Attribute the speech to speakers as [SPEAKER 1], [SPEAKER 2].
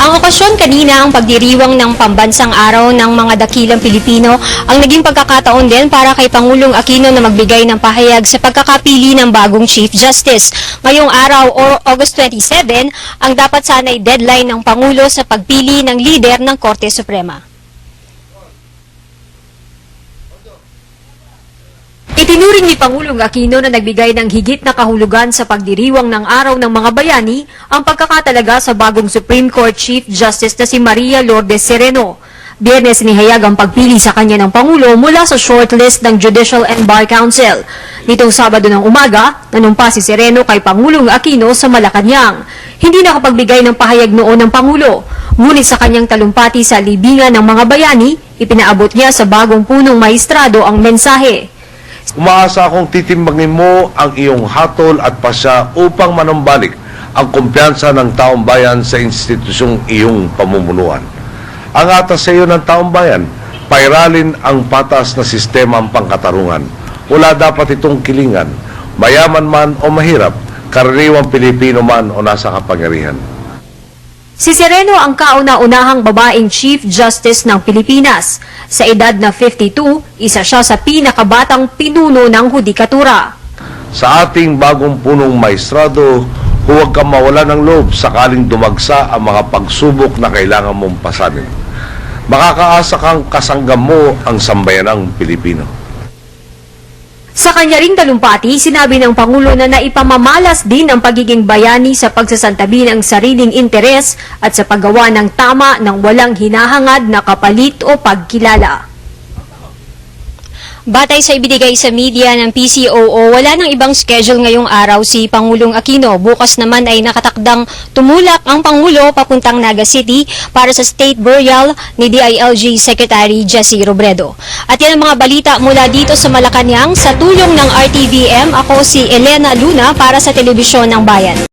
[SPEAKER 1] ang okasyon kanina ang pagdiriwang ng pambansang araw ng mga dakilang Pilipino ang naging pagkakataon din para kay Pangulong Aquino na magbigay ng pahayag sa pagkakapili ng bagong Chief Justice. Ngayong araw, o August 27, ang dapat sana'y deadline ng Pangulo sa pagpili ng lider ng Korte Suprema. Itinuring ni Pangulong Aquino na nagbigay ng higit na kahulugan sa pagdiriwang ng araw ng mga bayani ang pagkakatalaga sa bagong Supreme Court Chief Justice na si Maria Lourdes Sereno. Biyernes nihayag ang pagpili sa kanya ng Pangulo mula sa shortlist ng Judicial and Bar Council. Nitong Sabado ng umaga, nanumpa si Sereno kay Pangulong Aquino sa Malacanang. Hindi nakapagbigay ng pahayag noon ng Pangulo. Ngunit sa kanyang talumpati sa libingan ng mga bayani, ipinaabot niya sa bagong punong maestrado ang mensahe.
[SPEAKER 2] Umaasa akong titimbangin mo ang iyong hatol at pasya upang manumbalik ang kumpiyansa ng taong bayan sa institusyong iyong pamumunuan. Ang atas sa iyo ng taong bayan, pairalin ang patas na sistema ang pangkatarungan. Wala dapat itong kilingan, mayaman man o mahirap, karaniwang Pilipino man o nasa kapangyarihan.
[SPEAKER 1] Si Sereno ang kauna-unahang babaeng Chief Justice ng Pilipinas. Sa edad na 52, isa siya sa pinakabatang pinuno ng hudikatura.
[SPEAKER 2] Sa ating bagong punong maestrado, huwag kang mawala ng loob sakaling dumagsa ang mga pagsubok na kailangan mong pasanin. Makakaasa kang kasanggam mo ang sambayanang Pilipino.
[SPEAKER 1] Sa kanya ring talumpati, sinabi ng Pangulo na naipamamalas din ang pagiging bayani sa pagsasantabi ng sariling interes at sa paggawa ng tama ng walang hinahangad na kapalit o pagkilala. Batay sa ibinigay sa media ng PCOO, wala nang ibang schedule ngayong araw si Pangulong Aquino. Bukas naman ay nakatakdang tumulak ang Pangulo papuntang Naga City para sa state burial ni DILG Secretary Jesse Robredo. At yan ang mga balita mula dito sa Malacanang sa tulong ng RTVM. Ako si Elena Luna para sa Telebisyon ng Bayan.